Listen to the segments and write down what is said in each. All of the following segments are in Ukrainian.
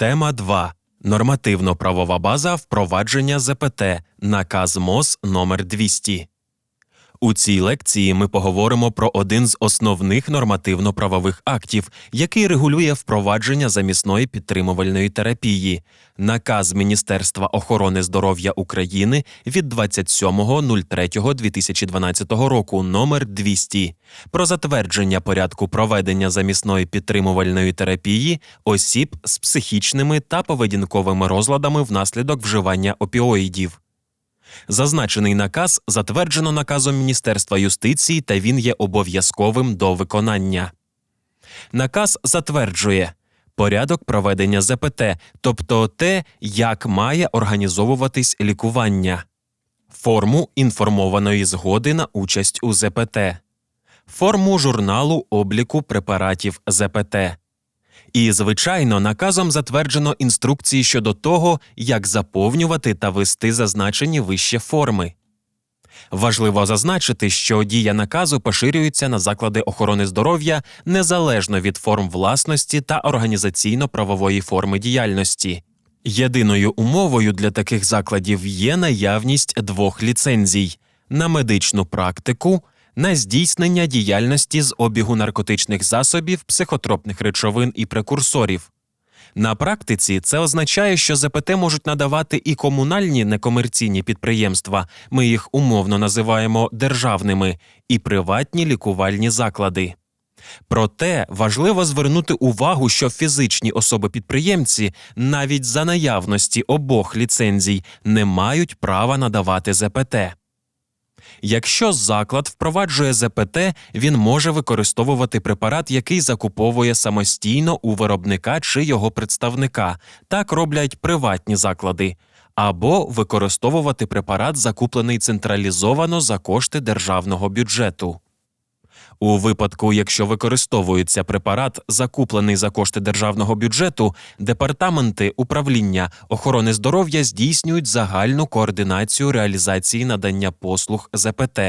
Тема 2. Нормативно-правова база впровадження ЗПТ. Наказ МОЗ номер 200. У цій лекції ми поговоримо про один з основних нормативно-правових актів, який регулює впровадження замісної підтримувальної терапії. Наказ Міністерства охорони здоров'я України від 27.03.2012 року номер 200 про затвердження порядку проведення замісної підтримувальної терапії осіб з психічними та поведінковими розладами внаслідок вживання опіоїдів. Зазначений наказ затверджено наказом Міністерства юстиції та він є обов'язковим до виконання. Наказ затверджує порядок проведення ЗПТ, тобто те, як має організовуватись лікування, форму інформованої згоди на участь у ЗПТ, форму журналу обліку препаратів ЗПТ. І, звичайно, наказом затверджено інструкції щодо того, як заповнювати та вести зазначені вище форми. Важливо зазначити, що дія наказу поширюється на заклади охорони здоров'я незалежно від форм власності та організаційно-правової форми діяльності. Єдиною умовою для таких закладів є наявність двох ліцензій на медичну практику на здійснення діяльності з обігу наркотичних засобів, психотропних речовин і прекурсорів. На практиці це означає, що ЗПТ можуть надавати і комунальні некомерційні підприємства, ми їх умовно називаємо державними, і приватні лікувальні заклади. Проте важливо звернути увагу, що фізичні особи-підприємці навіть за наявності обох ліцензій не мають права надавати ЗПТ. Якщо заклад впроваджує ЗПТ, він може використовувати препарат, який закуповує самостійно у виробника чи його представника, так роблять приватні заклади, або використовувати препарат, закуплений централізовано за кошти державного бюджету. У випадку, якщо використовується препарат, закуплений за кошти державного бюджету, департаменти управління охорони здоров'я здійснюють загальну координацію реалізації надання послуг ЗПТ.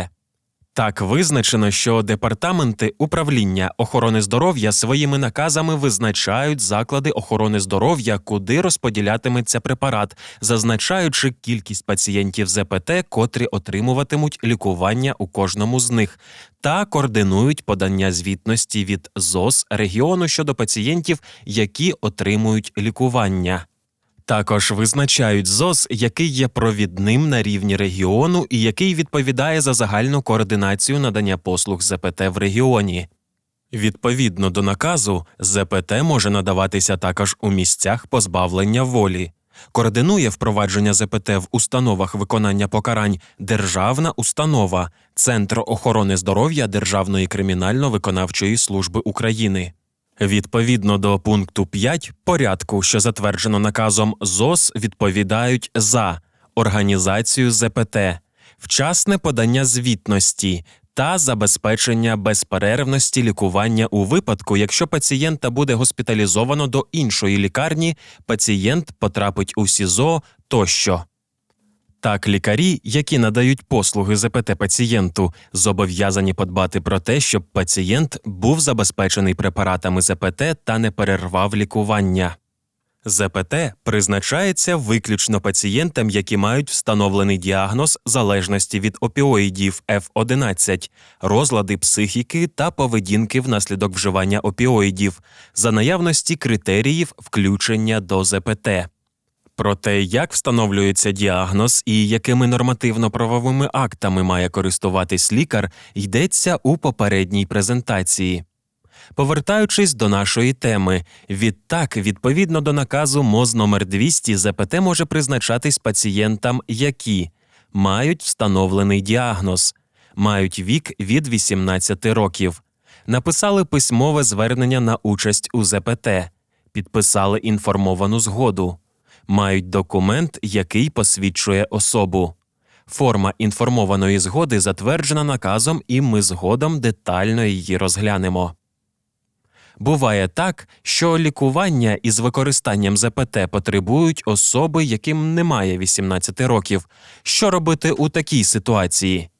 Так визначено, що департаменти управління охорони здоров'я своїми наказами визначають заклади охорони здоров'я, куди розподілятиметься препарат, зазначаючи кількість пацієнтів ЗПТ, котрі отримуватимуть лікування у кожному з них, та координують подання звітності від ЗОС регіону щодо пацієнтів, які отримують лікування. Також визначають ЗОС, який є провідним на рівні регіону і який відповідає за загальну координацію надання послуг ЗПТ в регіоні. Відповідно до наказу, ЗПТ може надаватися також у місцях позбавлення волі. Координує впровадження ЗПТ в установах виконання покарань Державна установа, Центр охорони здоров'я Державної кримінально-виконавчої служби України. Відповідно до пункту 5 порядку, що затверджено наказом ЗОС, відповідають за організацію ЗПТ, вчасне подання звітності та забезпечення безперервності лікування у випадку, якщо пацієнта буде госпіталізовано до іншої лікарні, пацієнт потрапить у СІЗО тощо. Так, лікарі, які надають послуги ЗПТ пацієнту, зобов'язані подбати про те, щоб пацієнт був забезпечений препаратами ЗПТ та не перервав лікування. ЗПТ призначається виключно пацієнтам, які мають встановлений діагноз залежності від опіоїдів F11, розлади психіки та поведінки внаслідок вживання опіоїдів, за наявності критеріїв включення до ЗПТ. Про те, як встановлюється діагноз і якими нормативно-правовими актами має користуватись лікар, йдеться у попередній презентації. Повертаючись до нашої теми, відтак, відповідно до наказу МОЗ номер 200 ЗПТ може призначатись пацієнтам, які мають встановлений діагноз, мають вік від 18 років, написали письмове звернення на участь у ЗПТ, підписали інформовану згоду мають документ, який посвідчує особу. Форма інформованої згоди затверджена наказом, і ми згодом детально її розглянемо. Буває так, що лікування із використанням ЗПТ потребують особи, яким немає 18 років. Що робити у такій ситуації?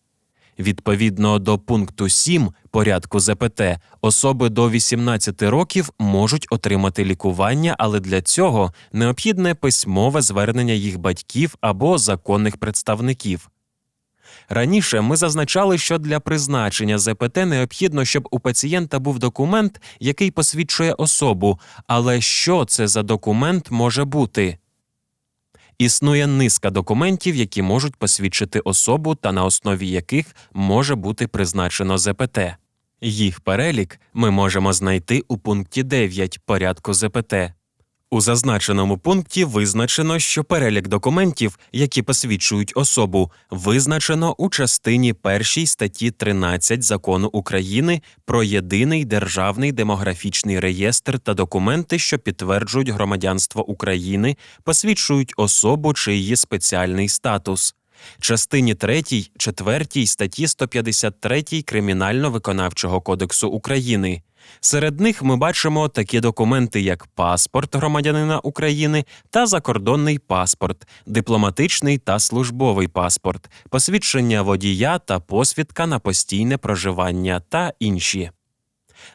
Відповідно до пункту 7 порядку ЗПТ, особи до 18 років можуть отримати лікування, але для цього необхідне письмове звернення їх батьків або законних представників. Раніше ми зазначали, що для призначення ЗПТ необхідно, щоб у пацієнта був документ, який посвідчує особу. Але що це за документ може бути? Існує низка документів, які можуть посвідчити особу та на основі яких може бути призначено ЗПТ. Їх перелік ми можемо знайти у пункті 9 порядку ЗПТ. У зазначеному пункті визначено, що перелік документів, які посвідчують особу, визначено у частині 1 статті 13 Закону України про єдиний державний демографічний реєстр та документи, що підтверджують громадянство України, посвідчують особу чи її спеціальний статус. Частині 3, 4 статті 153 Кримінально-виконавчого кодексу України. Серед них ми бачимо такі документи, як паспорт громадянина України та закордонний паспорт, дипломатичний та службовий паспорт, посвідчення водія та посвідка на постійне проживання та інші.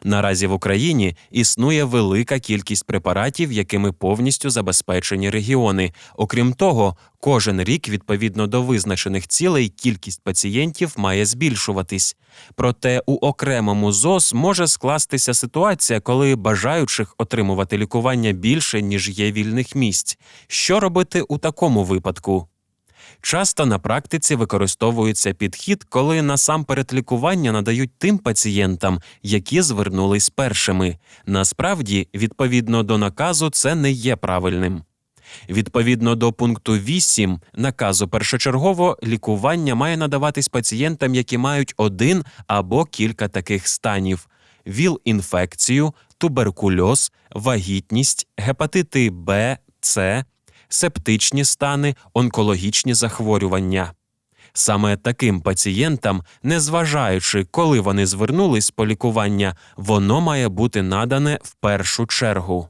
Наразі в Україні існує велика кількість препаратів, якими повністю забезпечені регіони. Окрім того, кожен рік, відповідно до визначених цілей, кількість пацієнтів має збільшуватись. Проте у окремому ЗОС може скластися ситуація, коли бажаючих отримувати лікування більше ніж є вільних місць. Що робити у такому випадку? Часто на практиці використовується підхід, коли насамперед лікування надають тим пацієнтам, які звернулись першими. Насправді, відповідно до наказу, це не є правильним. Відповідно до пункту 8 наказу першочергово лікування має надаватись пацієнтам, які мають один або кілька таких станів: ВІЛ-інфекцію, туберкульоз, вагітність, гепатити Б, С, септичні стани, онкологічні захворювання. Саме таким пацієнтам, незважаючи, коли вони звернулись по лікування, воно має бути надане в першу чергу.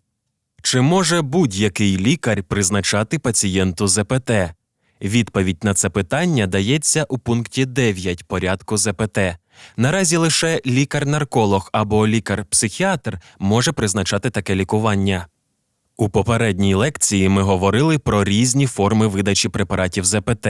Чи може будь-який лікар призначати пацієнту ЗПТ? Відповідь на це питання дається у пункті 9 порядку ЗПТ. Наразі лише лікар-нарколог або лікар-психіатр може призначати таке лікування. У попередній лекції ми говорили про різні форми видачі препаратів ЗПТ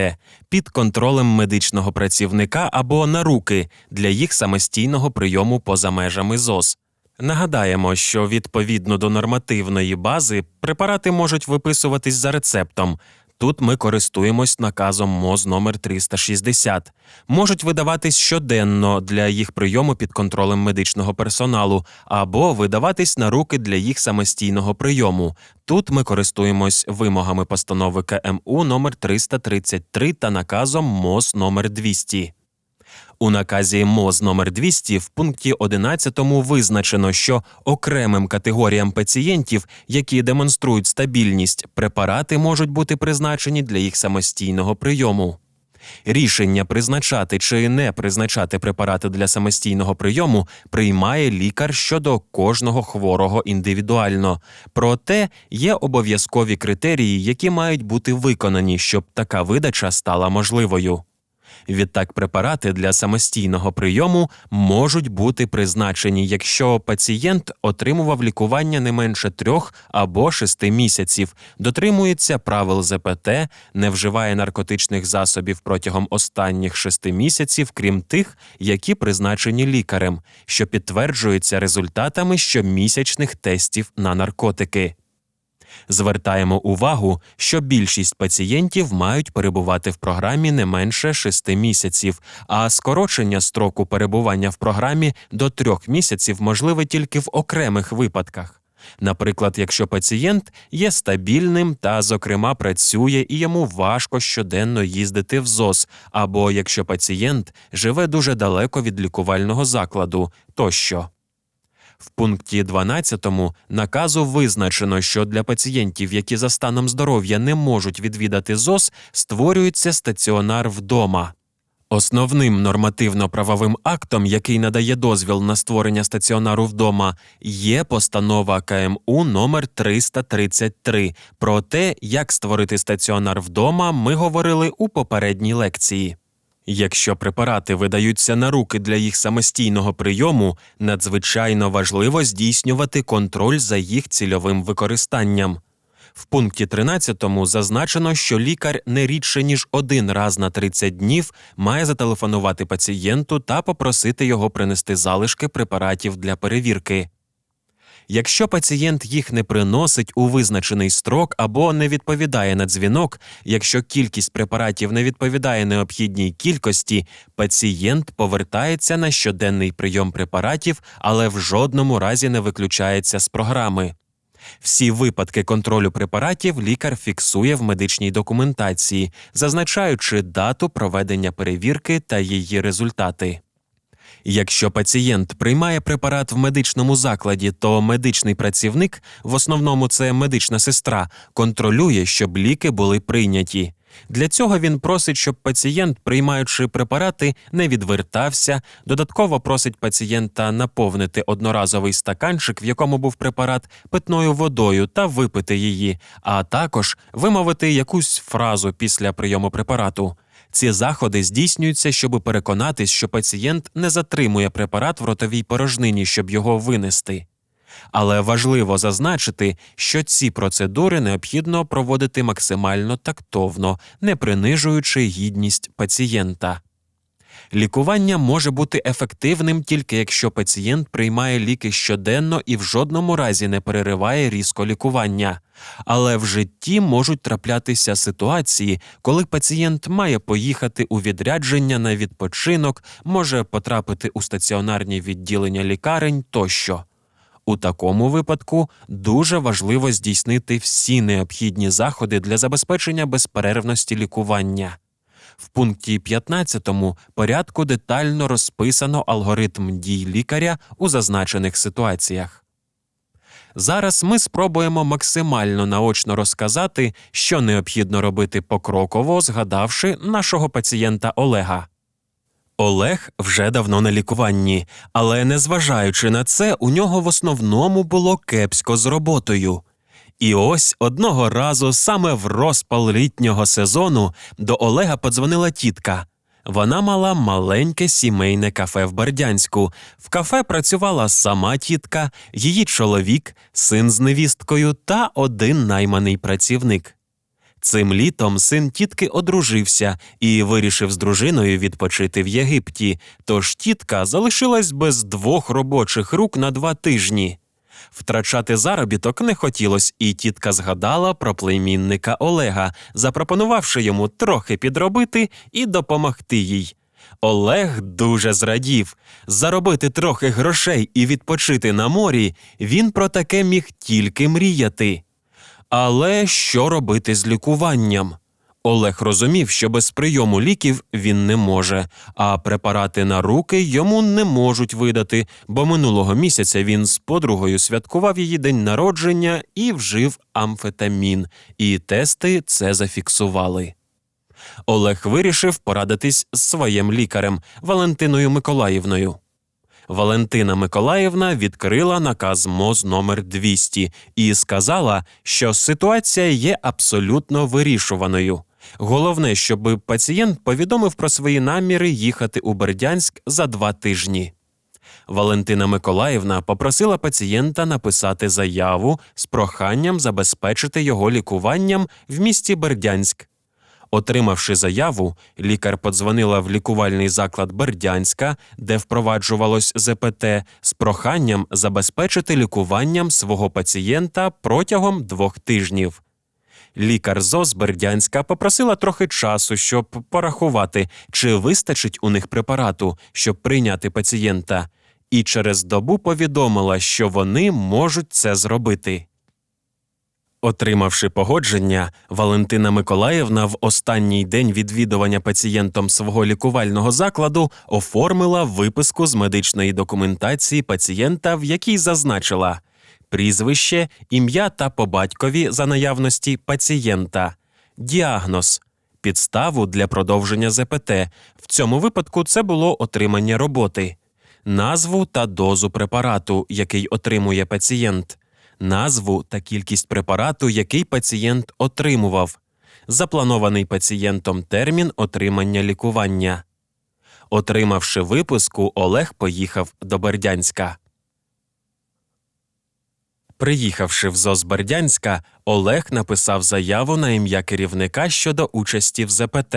під контролем медичного працівника або на руки для їх самостійного прийому поза межами ЗОЗ. Нагадаємо, що відповідно до нормативної бази препарати можуть виписуватись за рецептом. Тут ми користуємось наказом МОЗ номер 360. Можуть видаватись щоденно для їх прийому під контролем медичного персоналу або видаватись на руки для їх самостійного прийому. Тут ми користуємось вимогами постанови КМУ номер 333 та наказом МОЗ номер 200. У наказі МОЗ номер 200 в пункті 11 визначено, що окремим категоріям пацієнтів, які демонструють стабільність, препарати можуть бути призначені для їх самостійного прийому. Рішення призначати чи не призначати препарати для самостійного прийому приймає лікар щодо кожного хворого індивідуально. Проте є обов'язкові критерії, які мають бути виконані, щоб така видача стала можливою. Відтак, препарати для самостійного прийому можуть бути призначені, якщо пацієнт отримував лікування не менше трьох або шести місяців, дотримується правил ЗПТ, не вживає наркотичних засобів протягом останніх шести місяців, крім тих, які призначені лікарем, що підтверджуються результатами щомісячних тестів на наркотики. Звертаємо увагу, що більшість пацієнтів мають перебувати в програмі не менше 6 місяців, а скорочення строку перебування в програмі до 3 місяців можливе тільки в окремих випадках. Наприклад, якщо пацієнт є стабільним та, зокрема, працює і йому важко щоденно їздити в ЗОЗ, або якщо пацієнт живе дуже далеко від лікувального закладу тощо. В пункті 12 наказу визначено, що для пацієнтів, які за станом здоров'я не можуть відвідати ЗОЗ, створюється стаціонар вдома. Основним нормативно-правовим актом, який надає дозвіл на створення стаціонару вдома, є постанова КМУ номер 333. Про те, як створити стаціонар вдома, ми говорили у попередній лекції. Якщо препарати видаються на руки для їх самостійного прийому, надзвичайно важливо здійснювати контроль за їх цільовим використанням. В пункті 13 зазначено, що лікар не рідше ніж один раз на 30 днів має зателефонувати пацієнту та попросити його принести залишки препаратів для перевірки. Якщо пацієнт їх не приносить у визначений строк або не відповідає на дзвінок, якщо кількість препаратів не відповідає необхідній кількості, пацієнт повертається на щоденний прийом препаратів, але в жодному разі не виключається з програми. Всі випадки контролю препаратів лікар фіксує в медичній документації, зазначаючи дату проведення перевірки та її результати. Якщо пацієнт приймає препарат в медичному закладі, то медичний працівник, в основному це медична сестра, контролює, щоб ліки були прийняті. Для цього він просить, щоб пацієнт, приймаючи препарати, не відвертався, додатково просить пацієнта наповнити одноразовий стаканчик, в якому був препарат, питною водою та випити її, а також вимовити якусь фразу після прийому препарату. Ці заходи здійснюються, щоб переконатись, що пацієнт не затримує препарат в ротовій порожнині, щоб його винести. Але важливо зазначити, що ці процедури необхідно проводити максимально тактовно, не принижуючи гідність пацієнта. Лікування може бути ефективним тільки якщо пацієнт приймає ліки щоденно і в жодному разі не перериває різко лікування. Але в житті можуть траплятися ситуації, коли пацієнт має поїхати у відрядження на відпочинок, може потрапити у стаціонарні відділення лікарень тощо. У такому випадку дуже важливо здійснити всі необхідні заходи для забезпечення безперервності лікування. В пункті 15 порядку детально розписано алгоритм дій лікаря у зазначених ситуаціях. Зараз ми спробуємо максимально наочно розказати, що необхідно робити покроково, згадавши нашого пацієнта Олега. Олег вже давно на лікуванні, але незважаючи на це, у нього в основному було кепсько з роботою. І ось одного разу, саме в розпал літнього сезону, до Олега подзвонила тітка. Вона мала маленьке сімейне кафе в Бердянську. В кафе працювала сама тітка, її чоловік, син з невісткою та один найманий працівник. Цим літом син тітки одружився і вирішив з дружиною відпочити в Єгипті, тож тітка залишилась без двох робочих рук на два тижні. Втрачати заробіток не хотілось, і тітка згадала про племінника Олега, запропонувавши йому трохи підробити і допомогти їй. Олег дуже зрадів. Заробити трохи грошей і відпочити на морі він про таке міг тільки мріяти. Але що робити з лікуванням? Олег розумів, що без прийому ліків він не може, а препарати на руки йому не можуть видати, бо минулого місяця він з подругою святкував її день народження і вжив амфетамін, і тести це зафіксували. Олег вирішив порадитись з своїм лікарем Валентиною Миколаївною. Валентина Миколаївна відкрила наказ МОЗ номер 200 і сказала, що ситуація є абсолютно вирішуваною. Головне, щоб пацієнт повідомив про свої наміри їхати у Бердянськ за два тижні. Валентина Миколаївна попросила пацієнта написати заяву з проханням забезпечити його лікуванням в місті Бердянськ. Отримавши заяву, лікар подзвонила в лікувальний заклад Бердянська, де впроваджувалось ЗПТ, з проханням забезпечити лікуванням свого пацієнта протягом двох тижнів. Лікар ЗОЗ Бердянська попросила трохи часу, щоб порахувати, чи вистачить у них препарату, щоб прийняти пацієнта, і через добу повідомила, що вони можуть це зробити. Отримавши погодження, Валентина Миколаївна в останній день відвідування пацієнтом свого лікувального закладу оформила виписку з медичної документації пацієнта, в якій зазначила прізвище, ім'я та по батькові за наявності пацієнта, діагноз, підставу для продовження ЗПТ. В цьому випадку це було отримання роботи, назву та дозу препарату, який отримує пацієнт, назву та кількість препарату, який пацієнт отримував, запланований пацієнтом термін отримання лікування. Отримавши виписку, Олег поїхав до Бердянська. Приїхавши в ЗОЗ Бердянська, Олег написав заяву на ім'я керівника щодо участі в ЗПТ,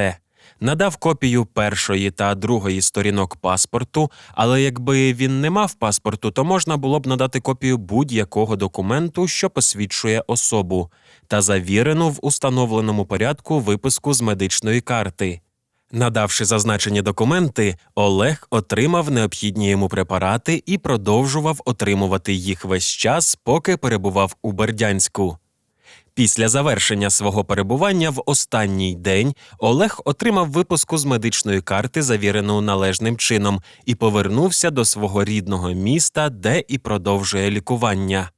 надав копію першої та другої сторінок паспорту, але якби він не мав паспорту, то можна було б надати копію будь-якого документу, що посвідчує особу, та завірену в установленому порядку виписку з медичної карти. Надавши зазначені документи, Олег отримав необхідні йому препарати і продовжував отримувати їх весь час, поки перебував у Бердянську. Після завершення свого перебування в останній день Олег отримав випуску з медичної карти, завірену належним чином, і повернувся до свого рідного міста, де і продовжує лікування.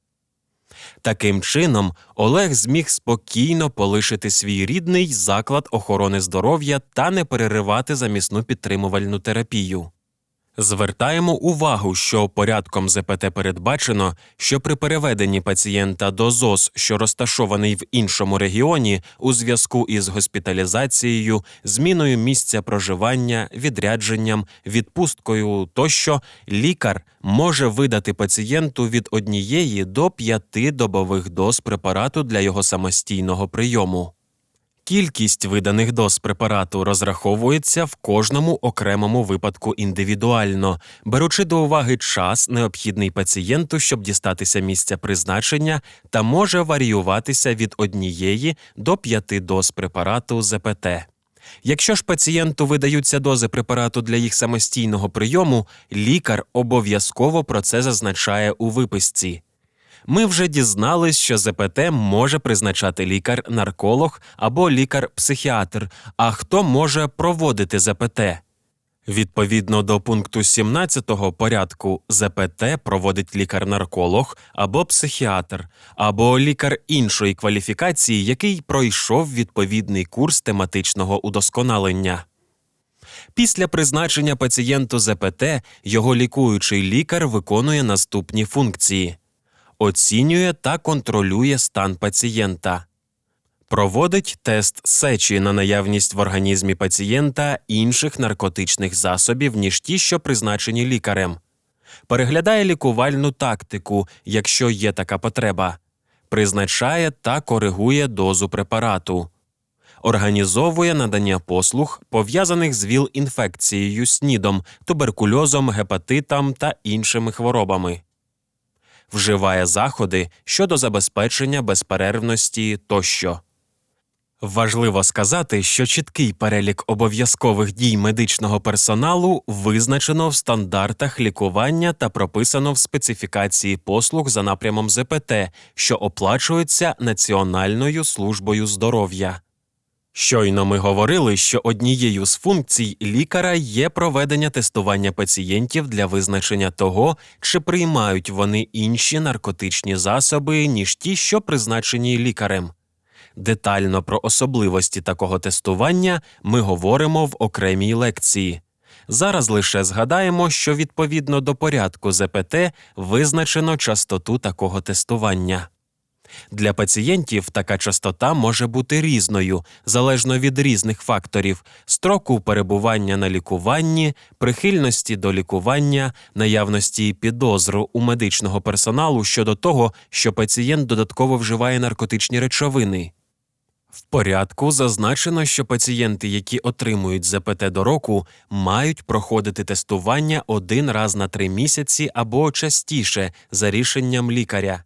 Таким чином, Олег зміг спокійно полишити свій рідний заклад охорони здоров'я та не переривати замісну підтримувальну терапію. Звертаємо увагу, що порядком ЗПТ передбачено, що при переведенні пацієнта до ЗОЗ, що розташований в іншому регіоні, у зв'язку із госпіталізацією, зміною місця проживання, відрядженням, відпусткою тощо, лікар може видати пацієнту від однієї до п'яти добових доз препарату для його самостійного прийому. Кількість виданих доз препарату розраховується в кожному окремому випадку індивідуально, беручи до уваги час, необхідний пацієнту, щоб дістатися місця призначення, та може варіюватися від однієї до п'яти доз препарату ЗПТ. Якщо ж пацієнту видаються дози препарату для їх самостійного прийому, лікар обов'язково про це зазначає у виписці. Ми вже дізнались, що ЗПТ може призначати лікар-нарколог або лікар-психіатр. А хто може проводити ЗПТ? Відповідно до пункту 17 порядку ЗПТ проводить лікар-нарколог або психіатр, або лікар іншої кваліфікації, який пройшов відповідний курс тематичного удосконалення. Після призначення пацієнту ЗПТ його лікуючий лікар виконує наступні функції оцінює та контролює стан пацієнта, проводить тест сечі на наявність в організмі пацієнта інших наркотичних засобів, ніж ті, що призначені лікарем, переглядає лікувальну тактику, якщо є така потреба, призначає та коригує дозу препарату. Організовує надання послуг, пов'язаних з ВІЛ-інфекцією, снідом, туберкульозом, гепатитом та іншими хворобами вживає заходи щодо забезпечення безперервності тощо. Важливо сказати, що чіткий перелік обов'язкових дій медичного персоналу визначено в стандартах лікування та прописано в специфікації послуг за напрямом ЗПТ, що оплачується Національною службою здоров'я. Щойно ми говорили, що однією з функцій лікаря є проведення тестування пацієнтів для визначення того, чи приймають вони інші наркотичні засоби, ніж ті, що призначені лікарем. Детально про особливості такого тестування ми говоримо в окремій лекції. Зараз лише згадаємо, що відповідно до порядку ЗПТ визначено частоту такого тестування. Для пацієнтів така частота може бути різною, залежно від різних факторів: строку перебування на лікуванні, прихильності до лікування, наявності підозру у медичного персоналу щодо того, що пацієнт додатково вживає наркотичні речовини. В порядку зазначено, що пацієнти, які отримують ЗПТ до року, мають проходити тестування один раз на три місяці або частіше за рішенням лікаря.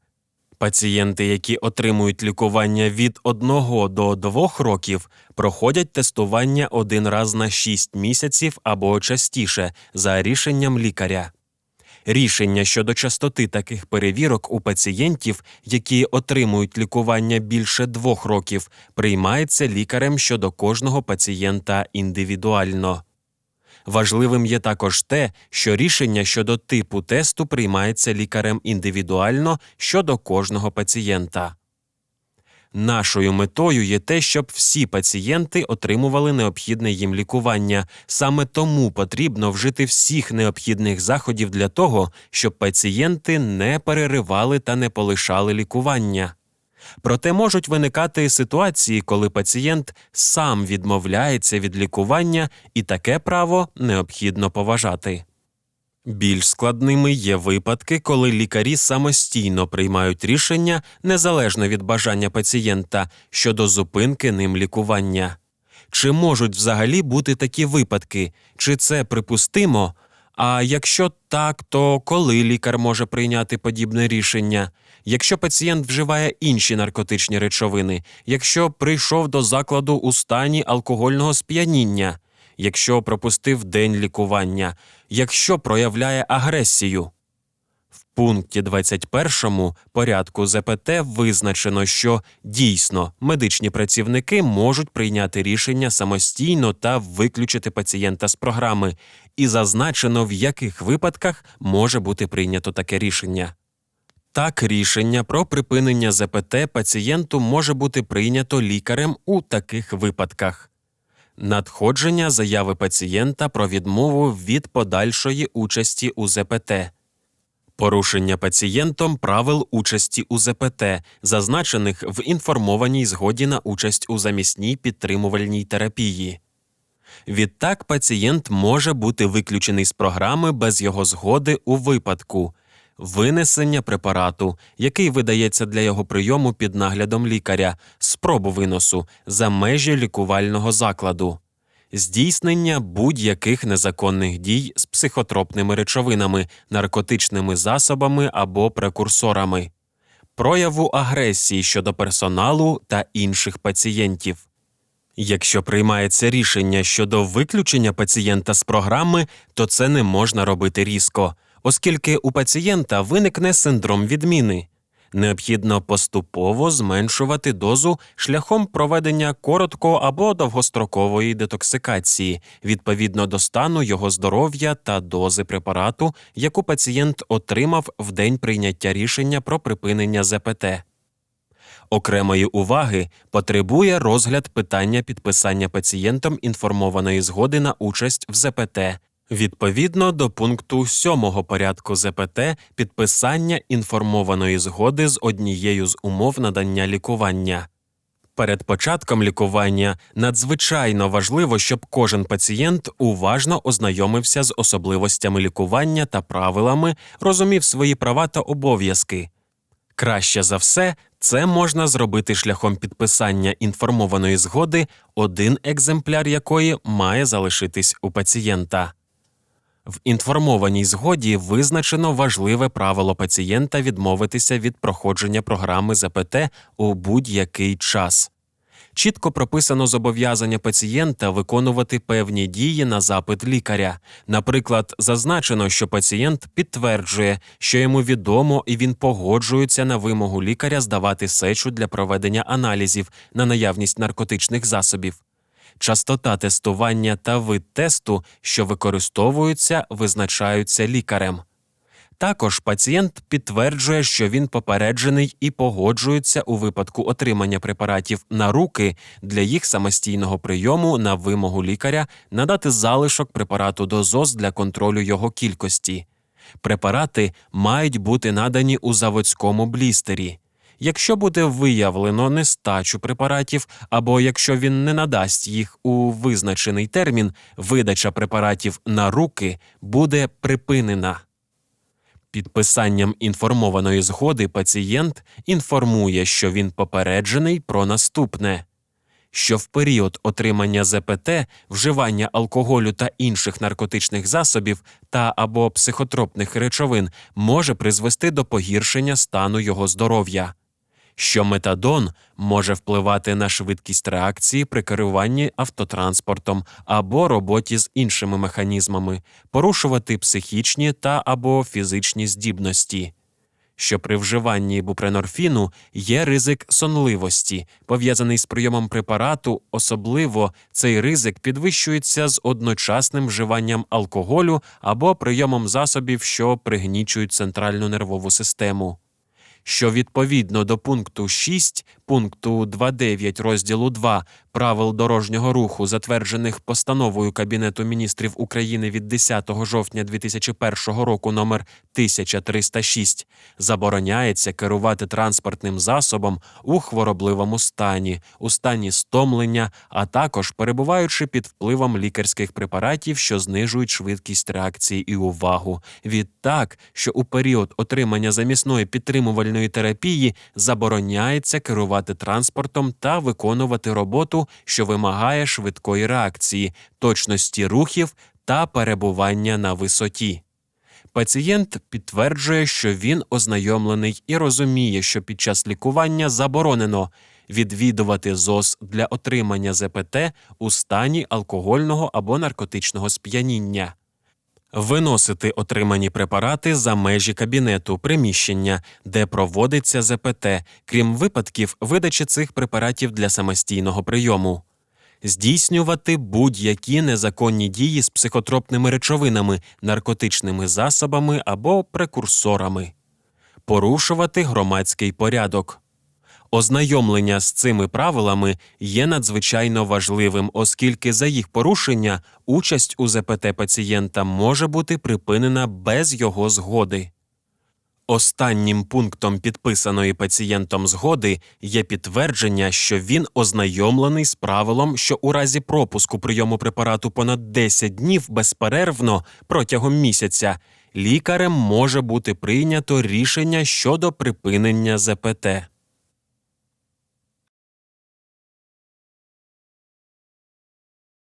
Пацієнти, які отримують лікування від 1 до 2 років, проходять тестування один раз на 6 місяців або частіше за рішенням лікаря. Рішення щодо частоти таких перевірок у пацієнтів, які отримують лікування більше двох років, приймається лікарем щодо кожного пацієнта індивідуально. Важливим є також те, що рішення щодо типу тесту приймається лікарем індивідуально щодо кожного пацієнта. Нашою метою є те, щоб всі пацієнти отримували необхідне їм лікування. Саме тому потрібно вжити всіх необхідних заходів для того, щоб пацієнти не переривали та не полишали лікування. Проте можуть виникати ситуації, коли пацієнт сам відмовляється від лікування, і таке право необхідно поважати. Більш складними є випадки, коли лікарі самостійно приймають рішення незалежно від бажання пацієнта щодо зупинки ним лікування. Чи можуть взагалі бути такі випадки, чи це припустимо? А якщо так, то коли лікар може прийняти подібне рішення? Якщо пацієнт вживає інші наркотичні речовини, якщо прийшов до закладу у стані алкогольного сп'яніння, якщо пропустив день лікування, якщо проявляє агресію. В пункті 21 порядку ЗПТ визначено, що дійсно медичні працівники можуть прийняти рішення самостійно та виключити пацієнта з програми, і зазначено, в яких випадках може бути прийнято таке рішення. Так, рішення про припинення ЗПТ пацієнту може бути прийнято лікарем у таких випадках. Надходження заяви пацієнта про відмову від подальшої участі у ЗПТ. Порушення пацієнтом правил участі у ЗПТ, зазначених в інформованій згоді на участь у замісній підтримувальній терапії. Відтак пацієнт може бути виключений з програми без його згоди у випадку винесення препарату, який видається для його прийому під наглядом лікаря, спробу виносу за межі лікувального закладу, здійснення будь-яких незаконних дій з психотропними речовинами, наркотичними засобами або прекурсорами, прояву агресії щодо персоналу та інших пацієнтів. Якщо приймається рішення щодо виключення пацієнта з програми, то це не можна робити різко, оскільки у пацієнта виникне синдром відміни. Необхідно поступово зменшувати дозу шляхом проведення коротко або довгострокової детоксикації відповідно до стану його здоров'я та дози препарату, яку пацієнт отримав в день прийняття рішення про припинення ЗПТ. Окремої уваги потребує розгляд питання підписання пацієнтом інформованої згоди на участь в ЗПТ. Відповідно до пункту 7 порядку ЗПТ підписання інформованої згоди з однією з умов надання лікування. Перед початком лікування надзвичайно важливо, щоб кожен пацієнт уважно ознайомився з особливостями лікування та правилами, розумів свої права та обов'язки. Краще за все, це можна зробити шляхом підписання інформованої згоди, один екземпляр якої має залишитись у пацієнта. В інформованій згоді визначено важливе правило пацієнта відмовитися від проходження програми ЗПТ у будь-який час. Чітко прописано зобов'язання пацієнта виконувати певні дії на запит лікаря. Наприклад, зазначено, що пацієнт підтверджує, що йому відомо і він погоджується на вимогу лікаря здавати сечу для проведення аналізів на наявність наркотичних засобів. Частота тестування та вид тесту, що використовуються, визначаються лікарем. Також пацієнт підтверджує, що він попереджений і погоджується у випадку отримання препаратів на руки для їх самостійного прийому на вимогу лікаря надати залишок препарату до ЗОЗ для контролю його кількості. Препарати мають бути надані у заводському блістері. Якщо буде виявлено нестачу препаратів, або якщо він не надасть їх у визначений термін, видача препаратів на руки буде припинена. Підписанням інформованої згоди пацієнт інформує, що він попереджений про наступне, що в період отримання ЗПТ, вживання алкоголю та інших наркотичних засобів та або психотропних речовин може призвести до погіршення стану його здоров'я що метадон може впливати на швидкість реакції при керуванні автотранспортом або роботі з іншими механізмами, порушувати психічні та або фізичні здібності. Що при вживанні бупренорфіну є ризик сонливості, пов'язаний з прийомом препарату, особливо цей ризик підвищується з одночасним вживанням алкоголю або прийомом засобів, що пригнічують центральну нервову систему що відповідно до пункту 6 пункту 2.9 розділу 2 правил дорожнього руху, затверджених постановою Кабінету міністрів України від 10 жовтня 2001 року номер 1306, забороняється керувати транспортним засобом у хворобливому стані, у стані стомлення, а також перебуваючи під впливом лікарських препаратів, що знижують швидкість реакції і увагу. Відтак, що у період отримання замісної підтримувальної терапії забороняється керувати транспортом та виконувати роботу, що вимагає швидкої реакції, точності рухів та перебування на висоті. Пацієнт підтверджує, що він ознайомлений і розуміє, що під час лікування заборонено відвідувати ЗОЗ для отримання ЗПТ у стані алкогольного або наркотичного сп'яніння. Виносити отримані препарати за межі кабінету приміщення, де проводиться ЗПТ, крім випадків видачі цих препаратів для самостійного прийому. Здійснювати будь-які незаконні дії з психотропними речовинами, наркотичними засобами або прекурсорами, порушувати громадський порядок. Ознайомлення з цими правилами є надзвичайно важливим, оскільки за їх порушення участь у ЗПТ пацієнта може бути припинена без його згоди. Останнім пунктом підписаної пацієнтом згоди є підтвердження, що він ознайомлений з правилом, що у разі пропуску прийому препарату понад 10 днів безперервно протягом місяця лікарем може бути прийнято рішення щодо припинення ЗПТ.